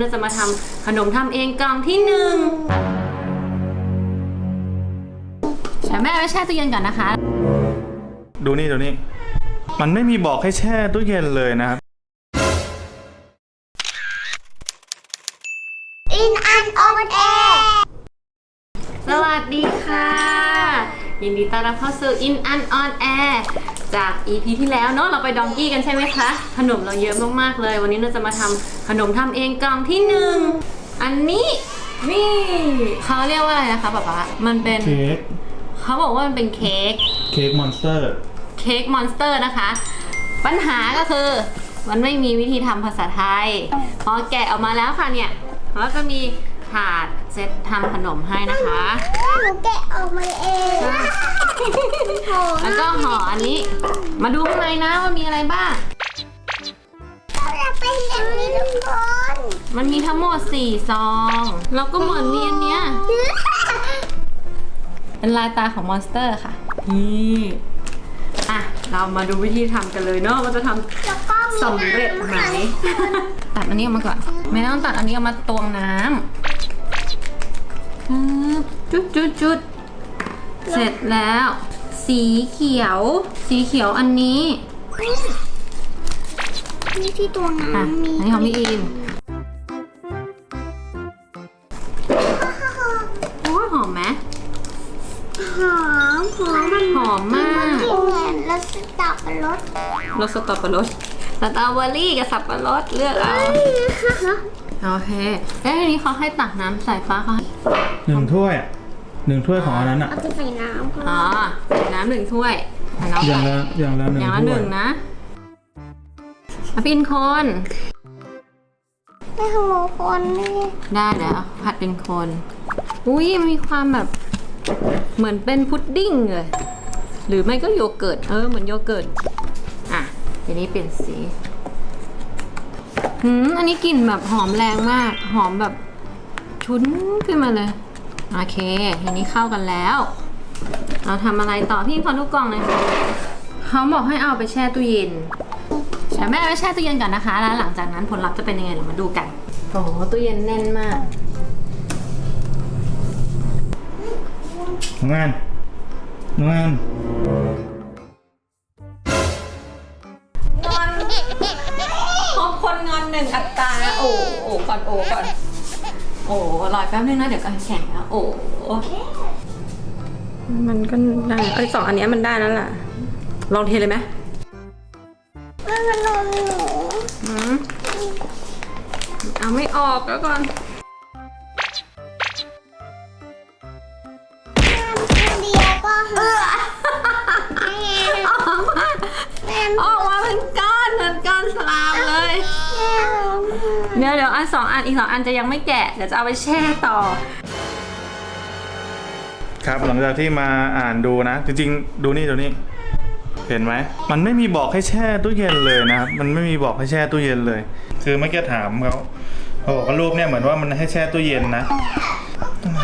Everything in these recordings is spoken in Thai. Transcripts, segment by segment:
เราจะมาทำขนมทำเองกล่องที่หนึ่งเดี๋ยวแม่เอาไปแช่ตู้เย็นก่อนนะคะ ดูนี่ดูนี่ มันไม่มีบอกให้แช่ตู้เย็นเลยนะครับ In and on air สวัสดีค่ะ ยินดีต้อนรับเข้าสู่ In and On Air จาก EP ที่แล้วเนาะเราไปดองกี้กันใช่ไหมคะ ขนมเราเยอะมากๆเลย วันนี้เราจะมาทำขนมทำเองกล่องที่หนึ่งอันนี้นี่เขาเรียกว่าอะไรนะคะป๊าป๊ามันเป็นเค้กเขาบอกว่ามันเป็นเค้กเค้กมอนสเตอร์เค้กมอนสเตอร์นะคะ ปัญหาก็คือ มันไม่มีวิธีทำภาษาไทยพอแกะออกมาแล้วค่ะเนี่ยแล้วก็มี ถาดเซตทำขนมให้นะคะ หนูแกะออกมาเองโหแล้วก็ห่ออันนี้ มาดูข้างในนะว่ามีอะไรบ้าง เราจะเป็นอย่างนี้ทุกคนมันมีทั้งหมด4ซองแล้วก็เหมือนมีอันเนี้ยเป็นลายตาของมอนสเตอร์ค่ะ นี่อะเรามาดูวิธีทำกันเลยเนาะว่าจะทำแล้วก็มีสำเร็จไหมตัดอันนี้ออกมาก่อน ไม่ต้องตัดอันนี้ออกมาตวงน้ำปึ๊บ จุดจุดจุดเสร็จแล้ว สีเขียว สีเขียวอันนี้นี่ที่ตัวอะน้ำมีอันนี้ของพี่อินโอ้ยหอมไหม หอมหอมมันหอมมากกินเหมือนรสสตรอเบอร์รสรสสตรอเบอร์รสสตรอเบอรี่กับสับปะรดเลือกเอา โอเค เอ้ยอันนี้เขาให้ตักน้ำใส่ฟ้าเขาให้หนึ่งถ้วยหนึ่งถ้วยของอันนั้นอะ เอาไปใส่น้ำก่อนอ๋อน้ำหนึ่งถ้วยอะน้องอย่างใส่ละอย่างละหนึ่งอย่างละถ้หวยนึ่งนะอะพี่อินคน ไม่ขโมยคนนี่ได้เดี๋ยวผัดเป็นคน อุ้ยมันมีความแบบ เหมือนเป็นพุดดิ้งเลย หรือไม่ก็โยเกิร์ต เออ เหมือนโยเกิร์ต อะทีนี้เปลี่ยนสี หืมอันนี้กลิ่นแบบหอมแรงมาก หอมแบบชุนขึ้นมาเลย โอเคทีนี้เข้ากันแล้ว เราทำอะไรต่อพี่ขอดูกล่องหน่อยค่ะเขาบอกให้เอาไปแช่ตู้เย็นเดี๋ยวแม่เอาไปแช่ตู้เย็นก่อนนะคะ แล้วหลังจากนั้นผลลัพธ์จะเป็นยังไงเดี๋ยวมาดูกันโอ้โหตู้เย็นแน่นมาก งานงาน หนึ่งอัตราโอ้โอ้ก่อนโอ้ก่อนโอ้รอยแป๊บนึงนะเดี๋ยวก็แข็งแล้วโอ้มันก็ได้ไอ้ยสองอันเนี้ยมันได้แล้วล่ะ ลองเทเลยไหมมันมันนมหนูอืมเอาไม่ออกแล้วก่อนน้ สองอันอีกสองอันจะยังไม่แกะเดี๋ยวจะเอาไปแช่ต่อ ครับหลังจากที่มาอ่านดูนะ จริงๆ ดูนี่ดูนี่ เห็นไหม มันไม่มีบอกให้แช่ตู้เย็นเลยนะครับ มันไม่มีบอกให้แช่ตู้เย็นเลย คือเมื่อกี้ถามเขาเขาบอกว่ารูปเนี่ยเหมือนว่ามันให้แช่ตู้เย็นนะ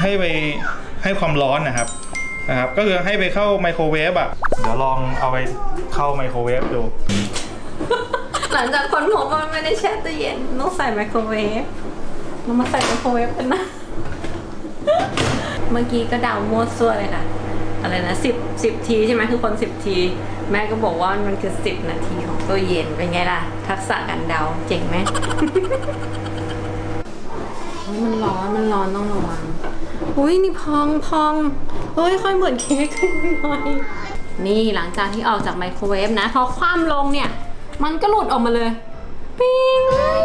ให้ไปให้ความร้อนนะครับนะครับ ก็คือให้ไปเข้าไมโครเวฟอะ เดี๋ยวลองเอาไปเข้าไมโครเวฟดู หลังจากคนพบว่ามันไม่ได้แช่ตู้เย็นต้องใส่ไมโครเวฟเรามาใส่ไมโครเวฟกันนะ เมื่อกี้ก็เดามั่วซั่วเลยค่ะอะไรนะสิบสิบทีใช่ไหมคือคนสิบที แม่ก็บอกว่ามันคือสิบนาทีของตู้เย็นเป็นไงล่ะ ทักษะการเดาเจ๋งไหมมันร้อนมันร้อนต้องระวังอุ้ยนี่พองพองเฮ้ยค่อยเหมือนเค้กขึ้นหน่อย นี่หลังจากที่ออกจากไมโครเวฟนะพอคว่ำลงเนี่ย มันก็หลุดออกมาเลย ปิ้ง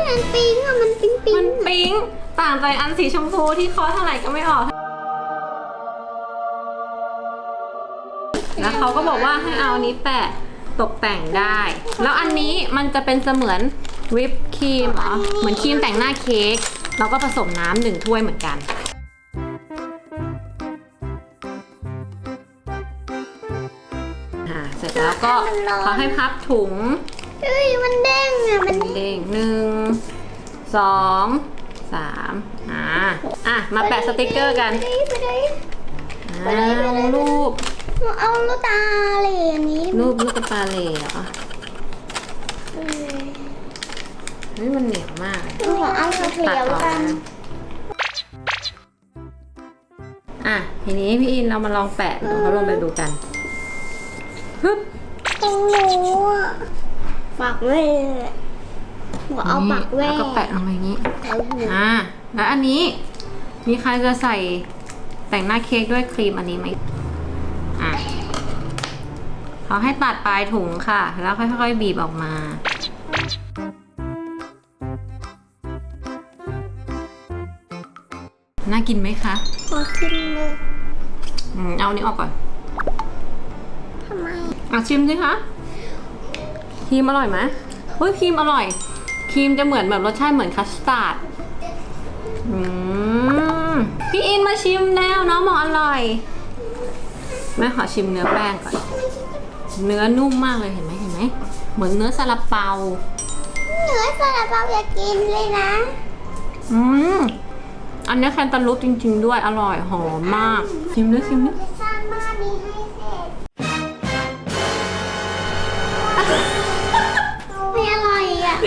มันปิ๊งอะมันปิ๊งปิ๊มังนปิ๊ง ต่างจากอันสีชมพูที่เคาะเท่าไหร่ก็ไม่ออก แล้วเขาก็บอกว่าให้เอาอันนี้แปะตกแต่งได้ แล้วอันนี้มันจะเป็นเสมือนวิปครีมเหรอ เหมือนครีมแต่งหน้าเค้ก เราก็ผสมน้ำหนึ่งถ้วยเหมือนกัน ก็เขาให้พับถุงเฮ้ยมันเด้งอะมันเด้งเด้งหนึ่งสองสามอ่าอะมาแปะสติกเกอร์กันไปเลยอ่ารูปหนูเอาลูกตาเหล่นี้รูปลูกกระตาเหล่เหรอเออเฮ้ยมันเหนียวมากเลยหัวอันเขียวๆกันอะทีนี้พี่อินเรามาลองแปะดูเขาลงไปดูกันฮึบ ตรงหนูอะปักแว่หัวเอาปักแว่แล้วก็แปะลงไปอย่างนี้เอาหัวอ่าแล้วอันนี้ มีใครจะใส่แต่งหน้าเค้กด้วยครีมอันนี้ไหมอะเขาให้ตัดปลายถุงค่ะ แล้วค่อยๆบีบออกมาน่ากินไหมคะ ขอกินเลยอืมเอาอันนี้ออกก่อน ทำไมอะชิมสิคะครีมอร่อยไหมเฮ้ยครีมอร่อย ครีมจะเหมือนแบบรสชาติเหมือนคัสตาร์ดอืมพี่อินมาชิมแล้วน้องบอกอร่อยแม่ขอชิมเนื้อแป้งก่อน เนื้อนุ่มมากเลยเห็นไหมเห็นไหมเหมือนเนื้อซาลาเปา เนื้อสลัดเปาอยากกินเลยนะ อืมอันนี้แคนตาลูปจริง ๆ ด้วยอร่อยหอมมาก ชิมด้วยชิมด้วยจะสร้างบ้านนี้ให้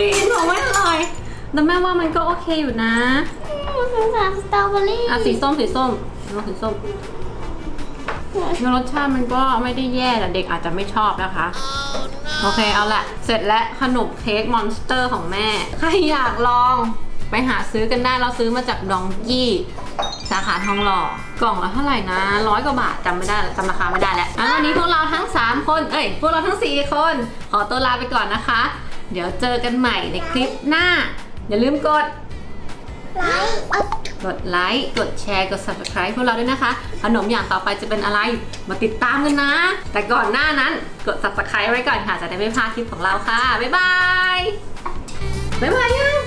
ร่อยอะพี่อินบอกไม่อร่อยแต่แม่ว่ามันก็โอเคอยู่นะมันเป็นแบบสตรอเบอรี่อะสีส้มสีส้มเอาสีส้มรสชาติมันก็ไม่ได้แย่แต่เด็กอาจจะไม่ชอบนะคะ โอเคเอาละเสร็จแล้วขนมเค้กมอนสเตอร์ของแม่ ใครอยากลองไปหาซื้อกันได้เราซื้อมาจากดองกี้สาขาทองหล่อกล่องละเท่าไหร่นะร้อยกว่าบาทจำไม่ได้แล้วจำราคาไม่ได้แล้วอะวันนี้พวกเราทั้ง 3 คน เอ้ยพวกเราทั้ง 4 คน ขอตัวลาไปก่อนนะคะ เดี๋ยวเจอกันใหม่ในคลิปหน้า อย่าลืมกด ไลค์กดไลค์ กดแชร์ กด subscribe พวกเราด้วยนะคะ ขนมอย่างต่อไปจะเป็นอะไร มาติดตามกันนะ แต่ก่อนหน้านั้นกด subscribe ไว้ก่อนค่ะ จะได้ไม่พลาดคลิปของเราค่ะ บ๊ายบาย บ๊ายบายยัง